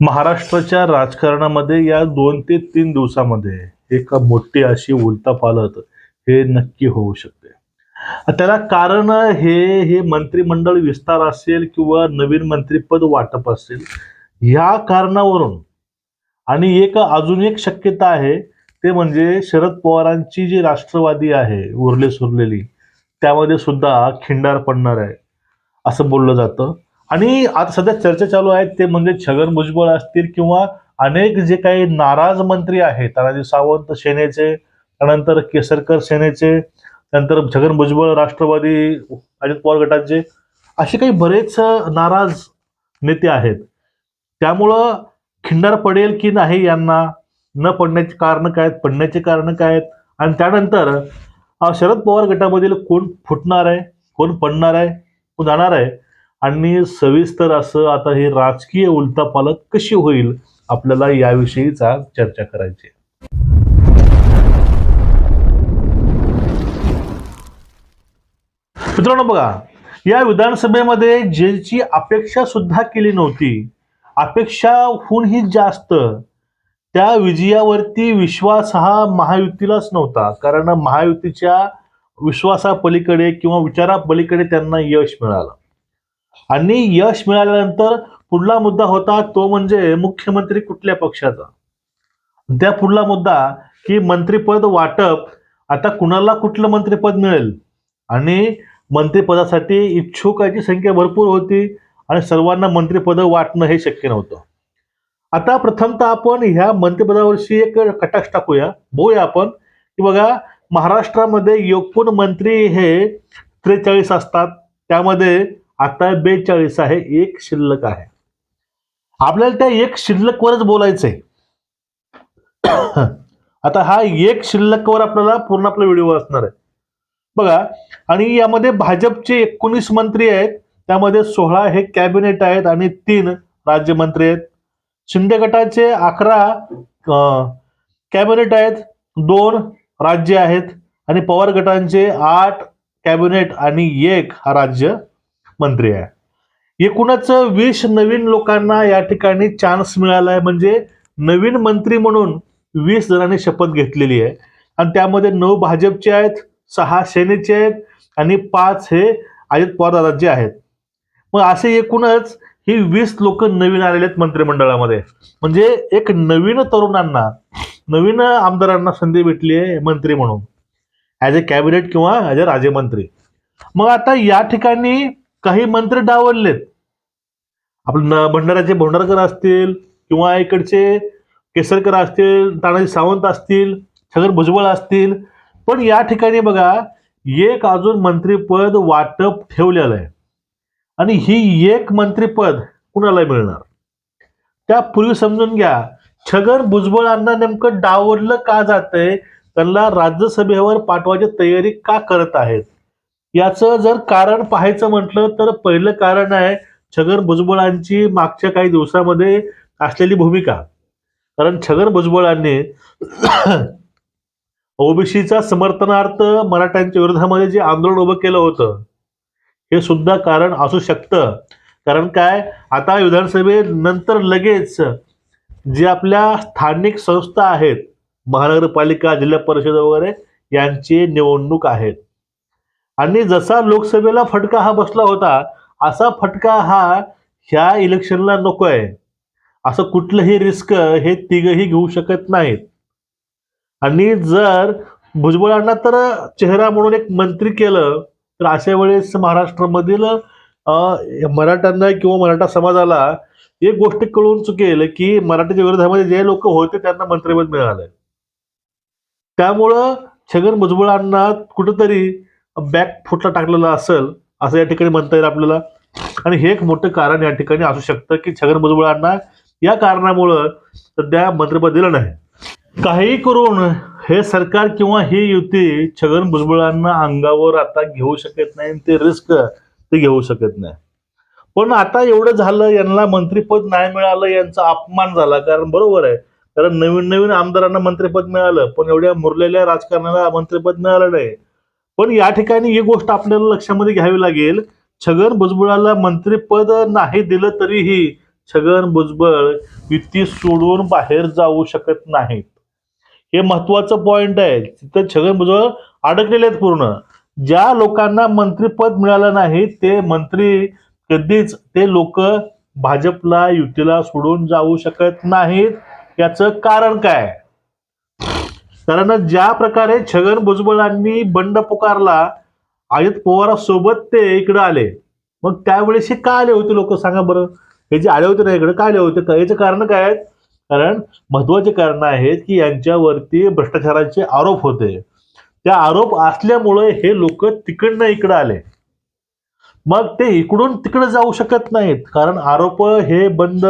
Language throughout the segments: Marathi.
महाराष्ट्राच्या राजकारणामध्ये या दोन ते तीन दिवसामध्ये एक मोठी अशी उलतापालत हे नक्की होऊ शकते. त्याला कारण हे हे मंत्रिमंडळ विस्तार असेल किंवा नवीन मंत्रिपद वाटप असेल ह्या कारणावरून आणि एक अजून एक शक्यता आहे ते म्हणजे शरद पवारांची जी राष्ट्रवादी आहे उरले सुरलेली त्यामध्ये सुद्धा खिंडार पडणार आहे असं बोललं जातं. आणि आता सध्या चर्चा चालू आहे ते म्हणजे छगन भुजबळ असतील किंवा अनेक जे काही नाराज मंत्री आहेत तानाजी सावंत सेनेचे त्यानंतर केसरकर सेनेचे त्यानंतर छगन भुजबळ राष्ट्रवादी अजित पवार गटाचे असे काही बरेच नाराज नेते आहेत. त्यामुळं खिंडार पडेल की नाही यांना? न पडण्याची कारण काय आहेत? पडण्याची कारण काय आहेत? आणि त्यानंतर शरद पवार गटामधील कोण फुटणार आहे? कोण पडणार आहे? कोण जाणार आहे? आणि सविस्तर असं आता हे राजकीय उलथापालथ कशी होईल आपल्याला याविषयीच आज चर्चा करायची आहे. मित्रांनो बघा या विधानसभेमध्ये ज्याची अपेक्षा सुद्धा केली नव्हती अपेक्षाहूनही जास्त त्या विजयावरती विश्वास हा महायुतीलाच नव्हता कारण महायुतीच्या विश्वासापलीकडे किंवा विचारापलीकडे त्यांना यश मिळालं आणि यश मिळाल्यानंतर पुढला मुद्दा होता तो म्हणजे मुख्यमंत्री कुठल्या पक्षाचा? त्या पुढला मुद्दा की मंत्रिपद वाटप आता कुणाला कुठलं मंत्रिपद मिळेल? आणि मंत्रिपदासाठी इच्छुकाची संख्या भरपूर होती आणि सर्वांना मंत्रिपद वाटणं हे शक्य नव्हतं. आता प्रथमतः आपण ह्या मंत्रिपदावरशी एक कटाक्ष टाकूया. बघूया आपण की बघा महाराष्ट्रामध्ये एकूण मंत्री हे त्रेचाळीस असतात. त्यामध्ये आता बेचाळीस आहे एक शिल्लक आहे. आपल्याला त्या एक शिल्लकवरच बोलायचंय. आता हा एक शिल्लकवर आपल्याला पूर्ण आपला व्हिडिओ असणार आहे. बघा आणि यामध्ये भाजपचे एकोणीस मंत्री आहेत त्यामध्ये सोळा हे कॅबिनेट आहेत आणि तीन राज्यमंत्री आहेत. शिंदे गटाचे अकरा कॅबिनेट आहेत दोन राज्य आहेत आणि पवार गटांचे आठ कॅबिनेट आणि एक हा राज्य मंत्री आहे. एकूणच वीस नवीन लोकांना या ठिकाणी चान्स मिळाला आहे म्हणजे नवीन मंत्री म्हणून वीस जणांनी शपथ घेतलेली आहे. आणि त्यामध्ये नऊ भाजपचे आहेत सहा सेनेचे आहेत आणि पाच हे अजित पवार दादाचे आहेत. मग असे एकूणच ही वीस लोक नवीन आलेले आहेत मंत्रिमंडळामध्ये. म्हणजे एक नवीन तरुणांना नवीन आमदारांना संधी भेटली आहे मंत्री म्हणून. ॲज अ कॅबिनेट किंवा ॲज अ राज्यमंत्री. मग आता या ठिकाणी काही मंत्री डावललेत. आपलं न- भंडाराचे भोंडारकर असतील किंवा इकडचे केसरकर असतील तानाजी सावंत असतील छगन भुजबळ असतील पण या ठिकाणी बघा एक अजून मंत्रीपद वाटप ठेवलेलं आहे. आणि ही एक मंत्रीपद कुणाला मिळणार? त्यापूर्वी समजून घ्या छगन भुजबळांना नेमकं डावललं का जातंय? त्यांना राज्यसभेवर पाठवायची तयारी का करत आहेत? याचं जर कारण पाहायचं म्हटलं तर पहिलं कारण आहे छगन भुजबळांची मागच्या काही दिवसामध्ये असलेली भूमिका. कारण छगन भुजबळांनी ओबीसीचा समर्थनार्थ मराठ्यांच्या विरोधामध्ये जे आंदोलन उभं केलं होतं हे सुद्धा कारण असू शकतं. कारण काय? आता विधानसभेनंतर लगेच जे आपल्या स्थानिक संस्था आहेत महानगरपालिका जिल्हा परिषद वगैरे यांची निवडणूक आहेत. आणि जसा लोकसभेला फटका हा बसला होता असा फटका हा ह्या इलेक्शनला नको आहे असं कुठलंही रिस्क हे तिघही घेऊ शकत नाहीत. आणि जर भुजबळांना तर चेहरा म्हणून एक मंत्री केलं तर अशा वेळेस महाराष्ट्रामधील मराठ्यांना किंवा मराठा समाजाला एक गोष्ट कळून चुकेल की मराठीच्या विरोधामध्ये जे लोक होते त्यांना मंत्रिपद मिळालंय. त्यामुळं छगन भुजबळांना कुठंतरी बॅक फुटला टाकलेला असेल असं या ठिकाणी म्हणता येईल आपल्याला. आणि हे एक मोठं कारण या ठिकाणी असू शकतं की छगन भुजबळांना या कारणामुळं सध्या मंत्रिपद दिलं नाही. काही करून हे सरकार किंवा ही युती छगन भुजबळांना अंगावर आता घेऊ शकत नाही आणि ते रिस्क ते घेऊ शकत नाही. पण आता एवढं झालं यांना मंत्रिपद नाही मिळालं यांचा अपमान झाला. कारण बरोबर आहे. कारण नवीन नवीन आमदारांना मंत्रिपद मिळालं पण एवढ्या मुरलेल्या राजकारणाला मंत्रिपद मिळालं नाही. पण या ठिकाणी ही गोष्ट आपल्याला लक्षामध्ये घ्यावी लागेल. छगन भुजबळाला मंत्रिपद नाही दिलं तरीही छगन भुजबळ युती सोडून बाहेर जाऊ शकत नाहीत. हे महत्वाचं पॉइंट आहे. तिथं छगन भुजबळ अडकलेले आहेत पूर्ण. ज्या लोकांना मंत्रीपद मिळालं नाही ते मंत्री कधीच ते लोक भाजपला युतीला सोडून जाऊ शकत नाहीत. याचं कारण काय? कारण ज्या प्रकारे छगन भुजबळांनी बंड पुकारला अजित पवारासोबत ते इकडे आले. मग त्यावेळेस हे का आले होते लोक? सांगा बरं. हे जे आले होते ना इकडे का आले होते? याचे कारण काय आहेत कारण महत्त्वाचे कारण आहेत की यांच्यावरती भ्रष्टाचाराचे आरोप होते. त्या आरोप असल्यामुळे हे लोक तिकडनं इकडे आले. मग ते इकडून तिकडे जाऊ शकत नाहीत. कारण आरोप हे बंद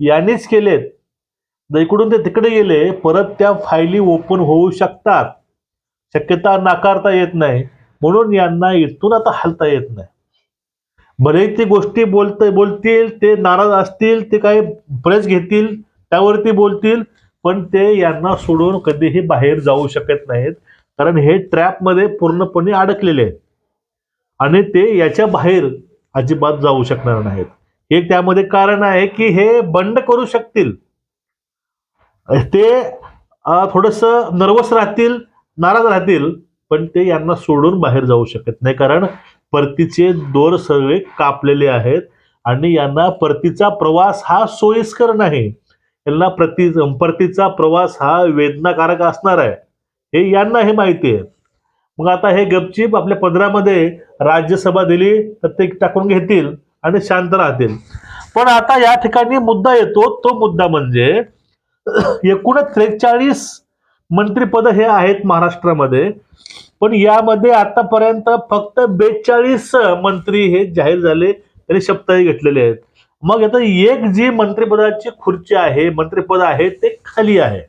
यांनीच केलेत. इकडून ते तिकडे गेले परत त्या फायली ओपन होऊ शकतात. शक्यता नाकारता येत नाही. म्हणून यांना इथून आता हलता येत नाही. भले ती गोष्टी बोलत बोलतील ते नाराज असतील ते काही प्रेस घेतील त्यावरती बोलतील पण ते यांना सोडून कधीही बाहेर जाऊ शकत नाहीत. कारण हे ट्रॅपमध्ये पूर्णपणे अडकलेले आहेत. आणि ते याच्या बाहेर अजिबात जाऊ शकणार नाहीत. हे त्यामध्ये कारण आहे की हे बंड करू शकतील. ते थोडस नर्वस राहतील नाराज राहतील पण ते यांना सोडून बाहेर जाऊ शकत नाही. कारण परतीचे दोर सगळे कापलेले आहेत आणि यांना परतीचा प्रवास हा सोयीस्कर नाही. यांना प्रति परतीचा प्रवास हा वेदनाकारक असणार आहे. हे यांना हे माहिती आहे. मग आता हे गपचीप आपल्या पदरामध्ये राज्यसभा दिली तर ते टाकून घेतील आणि शांत राहतील. पण आता या ठिकाणी मुद्दा येतो. तो मुद्दा म्हणजे एकूणच त्रेचाळीस मंत्रिपद हे आहेत महाराष्ट्रामध्ये. पण यामध्ये आतापर्यंत फक्त बेचाळीस मंत्री हे जाहीर झाले आणि शपथही घेतलेले आहेत. मग आता एक जी मंत्रिपदाची खुर्ची आहे मंत्रिपद आहे ते खाली आहे.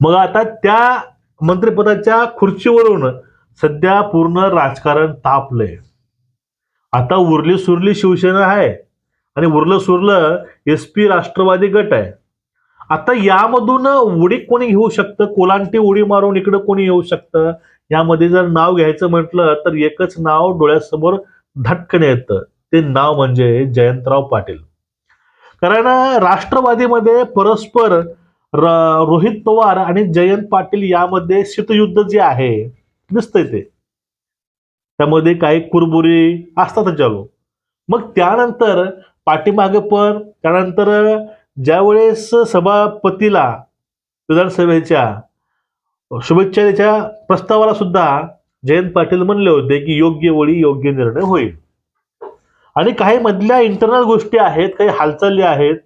मग आता त्या मंत्रिपदाच्या खुर्चीवरून सध्या पूर्ण राजकारण तापलंय. आता उरली सुरली शिवसेना आहे आणि उरलं सुरलं एस पी राष्ट्रवादी गट आहे. आता यामधून उडी कोणी घेऊ शकतं? कोलांटी उडी मारून इकडं कोणी येऊ शकतं? यामध्ये जर नाव घ्यायचं म्हटलं तर एकच नाव डोळ्यासमोर धटकन येतं. ते नाव म्हणजे जयंतराव पाटील. कारण राष्ट्रवादीमध्ये परस्पर रोहित पवार आणि जयंत पाटील यामध्ये शीतयुद्ध जे आहे दिसतंय ते. त्यामध्ये काही कुरबुरी असतात चालू. मग त्यानंतर पाठीमागे पण. त्यानंतर ज्यावेळेस सभापतीला विधानसभेच्या शुभेच्छा द्यायच्या प्रस्तावाला सुद्धा जयंत पाटील म्हणले होते की योग्य वेळी योग्य निर्णय होईल. आणि काही मधल्या इंटरनल गोष्टी आहेत काही हालचाली आहेत.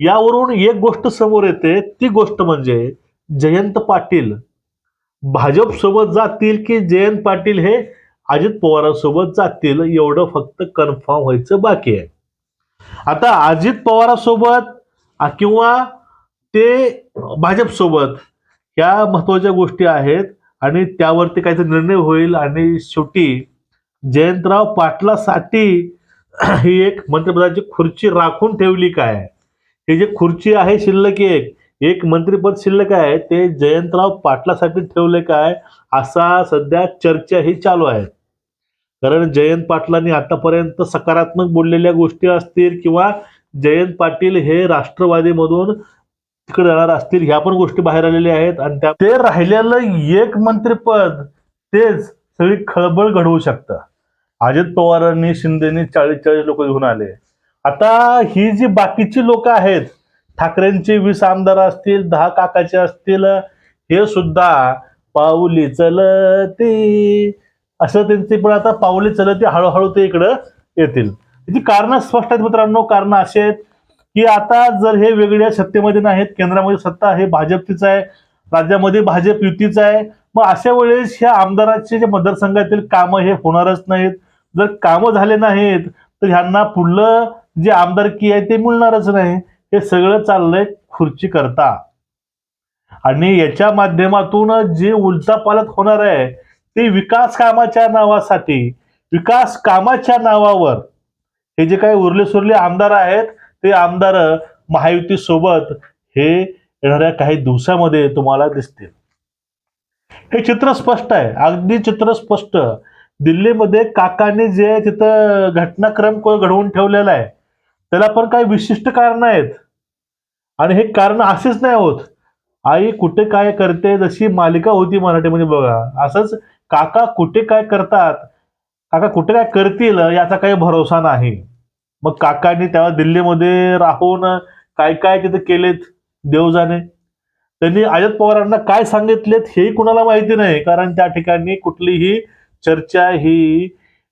यावरून एक गोष्ट समोर येते. ती गोष्ट म्हणजे जयंत पाटील भाजप सोबत जातील की जयंत पाटील हे अजित पवारांसोबत जातील एवढं फक्त कन्फर्म व्हायचं बाकी आहे. आता अजित पवारांसोबत किंवा ते भाजपसोबत या महत्त्वाच्या गोष्टी आहेत आणि त्यावरती काहीतरी निर्णय होईल. आणि शेवटी जयंतराव पाटलासाठी ही एक मंत्रिपदाची खुर्ची राखून ठेवली काय? हे जे खुर्ची आहे शिल्लक एक एक मंत्रिपद शिल्लक आहे ते जयंतराव पाटलासाठी ठेवले काय? असा सध्या चर्चा ही चालू आहे. कारण जयंत पाटलांनी आतापर्यंत सकारात्मक बोललेल्या गोष्टी असतील किंवा जयंत पाटील हे राष्ट्रवादीमधून तिकडे जाणार असतील ह्या पण गोष्टी बाहेर आलेल्या आहेत आणि त्या ते राहिलेलं एक मंत्रिपद तेच सगळी खळबळ घडवू शकतं. अजित पवारांनी शिंदेनी चाळीस चाळीस लोक घेऊन आले. आता ही जी बाकीची लोक आहेत ठाकरेंचे वीस आमदार असतील दहा काकाचे असतील हे सुद्धा पाऊली चलती. असं त्यांचे पण आता पाऊली ते हळूहळू ते इकडं येतील. त्याची कारण स्पष्ट आहेत मित्रांनो. कारण अशी आहेत की आता जर हे वेगळ्या सत्तेमध्ये नाहीत केंद्रामध्ये सत्ता आहे भाजपचीच आहे राज्यामध्ये भाजप युतीच आहे मग अशा वेळेस ह्या आमदाराचे जे मतदारसंघातील कामं हे होणारच नाहीत. जर कामं झाले नाहीत तर ह्यांना पुढलं जे आमदारकी आहे ते मिळणारच नाही. हे सगळं चाललंय खुर्ची करता आणि याच्या माध्यमातून जे उलटापालट होणार आहे ते विकास कामाच्या नावासाठी विकास कामाच्या नावावर. हे जे काही उरले सुरले आमदार आहेत ते आमदार महायुती सोबत हे येणाऱ्या काही दिवसामध्ये तुम्हाला दिसतील. हे चित्र स्पष्ट आहे. अगदी चित्र स्पष्ट. दिल्लीमध्ये काकाने जे तिथं घटनाक्रम घडवून ठेवलेला आहे. त्याला पण काही विशिष्ट कारण आहेत. आणि हे कारण असेच नाही होत. आई कुठे काय करते जशी मालिका होती मराठीमध्ये बघा. असंच काका कुठे काय करतात? काका कुठे काय करतील याचा काही भरोसा नाही. मग काकांनी तेव्हा दिल्लीमध्ये राहून काय काय तिथे केलेत देव जाणे त्यांनी अजित पवारांना काय सांगितलेत हेही कुणाला माहिती नाही. कारण त्या ठिकाणी कुठलीही चर्चा ही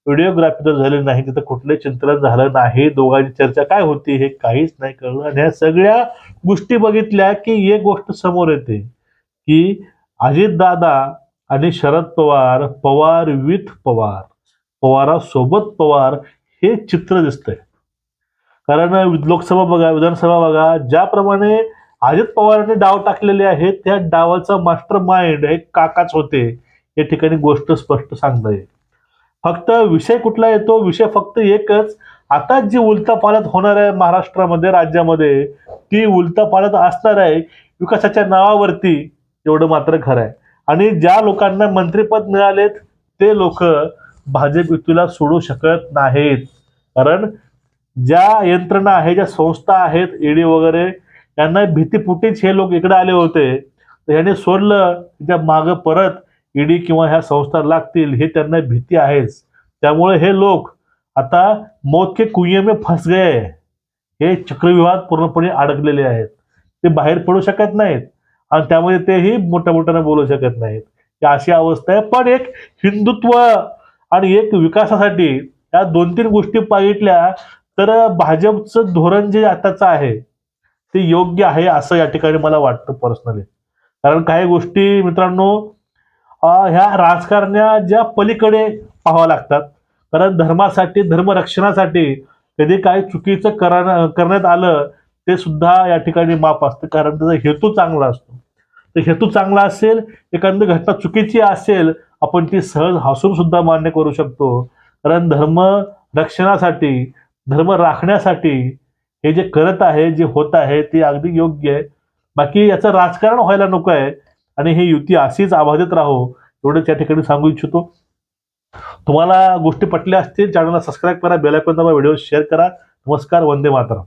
व्हिडिओग्राफी तर झाली नाही. तिथं कुठलंही चिंतन झालं नाही. दोघांची चर्चा काय होती हे काहीच नाही कळलं. आणि ह्या सगळ्या गोष्टी बघितल्या की एक गोष्ट समोर येते की अजितदादा आणि शरद पवार पवार विथ पवार पवारासोबत पवार हे चित्र दिसतंय. कारण लोकसभा बघा विधानसभा बघा ज्याप्रमाणे अजित पवारांनी डाव टाकलेले आहेत त्या डावाचा मास्टर माइंड हे काकाच होते. या ठिकाणी गोष्ट स्पष्ट सांगता येईल फक्त विषय कुठला येतो? विषय फक्त एकच. आता जी उलतापालत होणार आहे महाराष्ट्रामध्ये राज्यामध्ये ती उलतापालत असणार आहे विकासाच्या नावावरती. एवढं मात्र खरं आहे. आणि ज्या लोकांना मंत्रिपद मिळालेत ते लोक भाजप युतीला सोडू शकत नाहीत. कारण ज्या यंत्रणा आहे ज्या संस्था आहेत ईडी वगैरे त्यांना भीतीपुटीच हे लोक इकडे आले होते. तर ह्याने सोडलं त्या मागं परत ईडी किंवा ह्या संस्था लागतील हे त्यांना भीती आहेच. त्यामुळे हे लोक आता मौत के कुये में फस गए. हे चक्रव्यूहात पूर्णपणे अडकलेले आहेत. ते बाहेर पडू शकत नाहीत. आणि त्यामध्ये तेही मोठ्या मोठ्यानं बोलू शकत नाहीत. ही अशी अवस्था आहे. पण एक हिंदुत्व आणि एक विकासासाठी या दोन तीन गोष्टी पाहितल्या तर भाजपचं धोरण जे आताचं आहे ते योग्य आहे असं या ठिकाणी मला वाटतं पर्सनली कारण काही गोष्टी मित्रांनो ह्या राजकारण्या ज्या पलीकडे पाहाव्या लागतात. कारण धर्मासाठी धर्मरक्षणासाठी कधी काही चुकीचं करा करण्यात आलं ते सुद्धा या ठिकाणी माप असतं. कारण त्याचा हेतू चांगला असतो. तर हेतू चांगला असेल एखादी घटना चुकीची असेल आपण ती सहज हसून सुद्धा मान्य करू शकतो. कारण धर्म रक्षणासाठी धर्म राखण्यासाठी हे जे करत आहे जे होत आहे ते अगदी योग्य आहे. बाकी याचं राजकारण व्हायला नको आहे. आणि हे युती अशीच आबाधित राहो एवढं त्या ठिकाणी सांगू इच्छितो. तुम्हाला गोष्टी पटल्या असतील चॅनलला सबस्क्राईब करा बेलायकॉन दाबा व्हिडिओ शेअर करा. नमस्कार वंदे मातरम.